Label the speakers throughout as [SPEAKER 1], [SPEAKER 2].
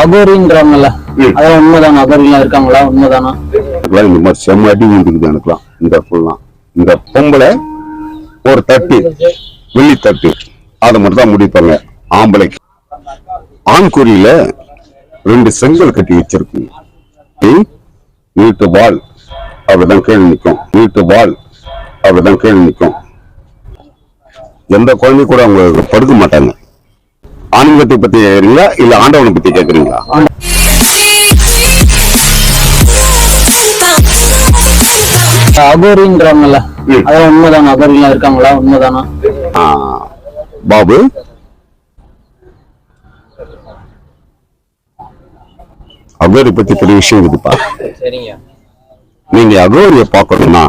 [SPEAKER 1] அகோரின்றவங்கல்ல.
[SPEAKER 2] ம்.
[SPEAKER 1] அதெல்லாம் உண்மைதானா? அகோரிலாம் இருக்காங்களா? உண்மைதானா?
[SPEAKER 2] இந்த மாதிரி செம்ம அடி விழுந்துக்குது எனக்குலாம் இந்த இடத்துலலாம் இந்த பொம்பளை ஒரு தட்டு வெள்ளி தட்டு. அதை மட்டும் தான் முடிப்பாங்க ஆம்பளைக்கு. ஆண் குறியில ரெண்டு செங்கல் கட்டி வச்சிருக்கு ம், நீட்டு பால் அப்படிதான் கீழே நிற்கும் நீட்டு பால் அப்படிதான் கீழே நிற்கும் எந்த குழந்தை கூட அவங்க படுக்க மாட்டாங்க. ஆன்மீகத்தை பத்தி கேக்குறீங்களா? இல்ல ஆண்டவனை பத்தி கேக்குறீங்களா?
[SPEAKER 1] அகோரின்றவங்கல்ல. அதெல்லாம் உண்மைதானா. அகோரிலாம் இருக்காங்களா? உண்மைதானா?
[SPEAKER 2] பாபு? அகோரி பத்தி பெரிய விஷயம் இருக்குப்பா.
[SPEAKER 1] சரிங்க.
[SPEAKER 2] நீங்க அகோரிய பார்க்கணும்னா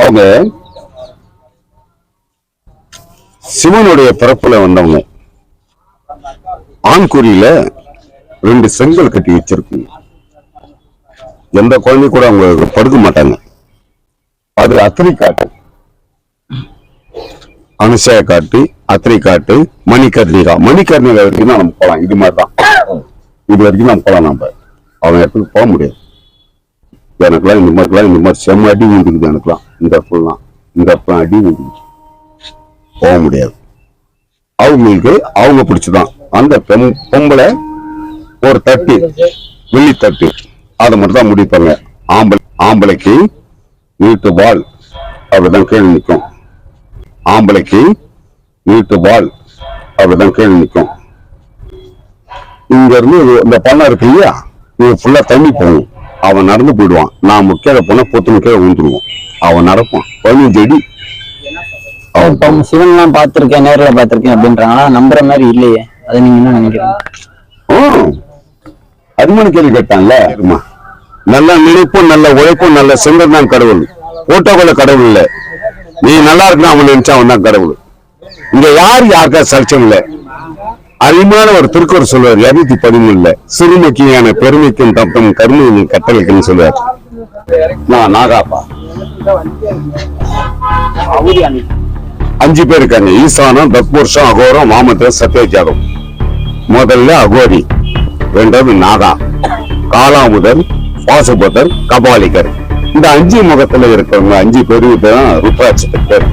[SPEAKER 2] அவங்க சிவனுடைய பிறப்புல வந்தவங்க. ஆண்குறியில ரெண்டு செங்கல் கட்டி வச்சிருக்கு எந்த குழந்தை கூட அவங்க படுக்க மாட்டாங்க. அது அத்திரி காட்டு. அனுசய காட்டு அத்திரி காட்டு மணிக்கர்ணிகா. மணிக்கர்ணிகா வரைக்கும் தான் நம்ம போகலாம். இது மாதிரி தான் இது வரைக்கும் நம்ம போகலாம் நம்ம அவன் இடத்துக்கு போக முடியாது. எனக்குலாம் இந்த மாதிரிலாம் இந்த மாதிரி செம்ம அடி விழுந்துக்குது எனக்குலாம் இந்த இடத்துலாம் இந்த இடத்துல அடி விழுந்துக்குது போக முடியாது. அவங்களுக்கு அவங்க பிடிச்சதான். அந்த பெண் பொம்பளை ஒரு தட்டு வெள்ளி தட்டு அதை மட்டும் தான் முடிப்பாங்க. ஆம்பளை ஆம்பளைக்கு வீட்டு பால் அப்படிதான் கீழே நிற்கும். ஆம்பளைக்கு வீட்டு பால் அப்படிதான் கீழே நிற்கும். இங்க இருந்து இந்த பணம் இருக்கு இல்லையா? இது ஃபுல்லா தண்ணி போகும். அவன் நடந்து போயிடுவான். நான் முக்கிய போனா பொத்து முக்கிய விழுந்துருவான் அவன் நடப்பான். பதினஞ்சு அடி
[SPEAKER 1] இப்போ சிவன்லாம் பார்த்திருக்கேன் நேர்ல பார்த்திருக்கேன் அப்படின்றாங்க. நம்புற மாதிரி இல்லையே. அது நீங்க என்ன நினைக்கிறீங்க?
[SPEAKER 2] ஆ, அருமன் கேள்வி கேட்டான்ல. நல்ல நினைப்பும் நல்ல உழைப்பும் நல்ல செங்கல் தான் கடவுள். போட்டோக்குள்ள கடவுள் இல்ல. நீ நல்லா இருக்கணும் அவன் நினைச்சா அவன் தான் கடவுள். இங்க யார் யாருக்கா சலிச்சம் இல்ல. அருமையான ஒரு திருக்குறள் சொல்லுவார். இருநூத்தி பதிமூணுல சிறுமைக்கியான பெருமைக்கும் தப்பும் கருமையும் கட்டளைக்குன்னு சொல்லுவார். நான் நாகாப்பா. அஞ்சு பேர் இருக்காங்க ஈசானம் தத்புருஷம் அகோரம் வாமத்த சத்யஜாதம். முதல்ல அகோரி ரெண்டாவது நாகா காலாமுதல் வாசுபதர் கபாலிகர். இந்த அஞ்சு முகத்துல இருக்கிறவங்க அஞ்சு பேருக்கு தான் ருத்ராட்சத்துக்கு பேர்